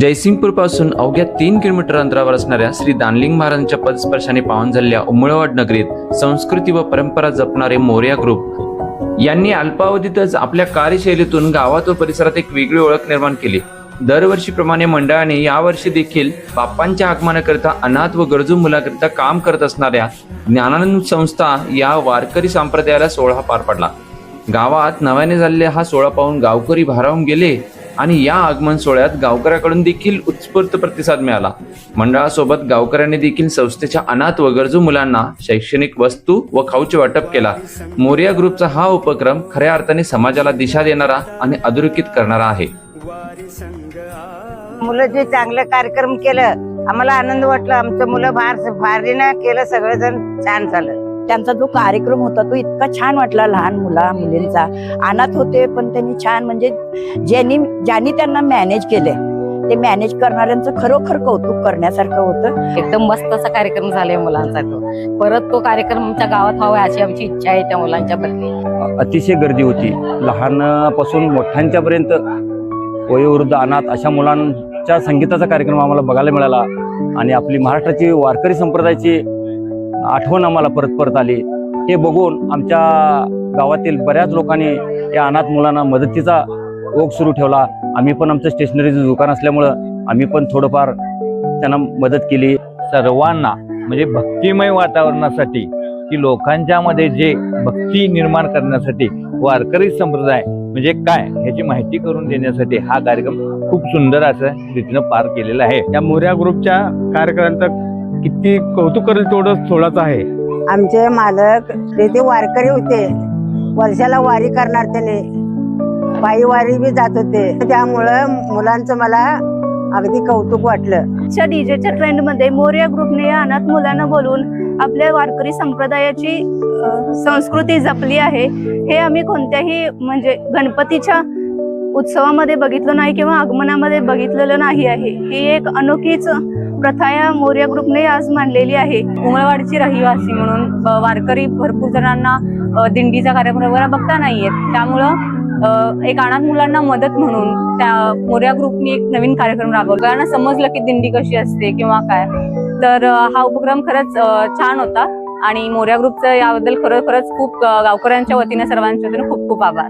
जयसिंगपूरपासून अवघ्या तीन किलोमीटर अंतरावर असणाऱ्या श्री दानलिंग महाराजांच्या पदस्पर्शाने पावन झालेल्या उमळवाड नगरीत संस्कृती व परंपरा जपणारे मोर्या ग्रुप यांनी अल्पावधीतच आपल्या कार्यशैलीतून गावात व परिसरात एक वेगळी ओळख निर्माण केली. दरवर्षीप्रमाणे मंडळाने यावर्षी देखील बाप्पांच्या आगमनाकरिता अनाथ व गरजू मुलाकरिता काम करत असणाऱ्या ज्ञानानंद संस्था या वारकरी संप्रदायाला सोहळा पार पडला. गावात नव्याने झालेला हा सोहळा पाहून गावकरी भारावून गेले. आणि या आगमन सोहळ्यात गावकऱ्याकडून देखील उत्स्फूर्त प्रतिसाद मिळाला. मंडळासोबत गावकऱ्यांनी देखील संस्थेच्या अनाथ व गरजू मुलांना शैक्षणिक वस्तू व खाऊचे वाटप केला. मोरिया ग्रुपचा हा उपक्रम खऱ्या अर्थाने समाजाला दिशा देणारा आणि अधोरेखित करणारा आहे. मुलं जे चांगलं कार्यक्रम केलं आम्हाला आनंद वाटला. आमचं मुलं फार फारीनं केलं सगळेजण छान झालं. त्यांचा जो कार्यक्रम होता तो इतका छान वाटला लहान मुला मुलींचा. अनाथ होते पण त्यांनी छान म्हणजे ज्यांनी ज्यांनी त्यांना मॅनेज केले ते मॅनेज करणाऱ्यांचं खरोखर कौतुक करण्यासारखं होतं. एकदम मस्त असा कार्यक्रम झालाय मुलांचा तो. परत तो कार्यक्रम आमच्या गावात व्हावा अशी आमची इच्छा आहे त्या मुलांच्या प्रती. अतिशय गर्दी होती. लहानपासून मोठ्यांच्या पर्यंत वयोवृद्ध अनाथ अशा मुलांच्या संगीताचा कार्यक्रम आम्हाला बघायला मिळाला. आणि आपली महाराष्ट्राची वारकरी संप्रदायाची आठवण आम्हाला परत परत आली. हे बघून आमच्या गावातील बऱ्याच लोकांनी या अनाथ मुलांना मदतीचा ओघ सुरू ठेवला. आम्ही पण आमचं स्टेशनरीचं दुकान असल्यामुळं आम्ही पण थोडंफार त्यांना मदत केली. सर्वांना म्हणजे भक्तिमय वातावरणासाठी की लोकांच्या मध्ये जे भक्ती निर्माण करण्यासाठी वारकरी संप्रदाय म्हणजे काय ह्याची माहिती करून देण्यासाठी हा कार्यक्रम खूप सुंदर असं रीतीनं पार केलेला आहे. या मोऱ्या ग्रुपच्या कार्यक्रमांचं किती कौतुक करेल तेवढं थोडाच आहे? आमचे मालक ते वारकरी होते. वर्षाला वारी करणार त्याने. पायी वारी बी जात होते. त्यामुळं मुलांचं मला अगदी कौतुक वाटलं. च्या डीजेच्या ट्रेंडमध्ये मोर्या ग्रुपने या अनाथ मुलांना बोलवून आपल्या वारकरी संप्रदायाची संस्कृती जपली आहे. हे आम्ही कोणत्याही म्हणजे गणपतीच्या उत्सवामध्ये बघितलं नाही किंवा आगमनामध्ये बघितलेलं नाही आहे. ही एक अनोखीच प्रथा या मोर्या ग्रुपने आज मांडलेली आहे. उमळवाडची रहिवासी म्हणून वारकरी भरपूर जणांना दिंडीचा कार्यक्रम वगैरे बघता नाहीयेत त्यामुळं एक अनाथ मुलांना मदत म्हणून त्या मोर्या ग्रुपने एक नवीन कार्यक्रम राबवला. कारण समजलं की दिंडी कशी असते किंवा काय. तर हा उपक्रम खरंच छान होता. आणि मोर्या ग्रुपचं याबद्दल खरोखरच खरंच खूप गावकऱ्यांच्या वतीने सर्वांच्या वतीने खूप खूप आभार.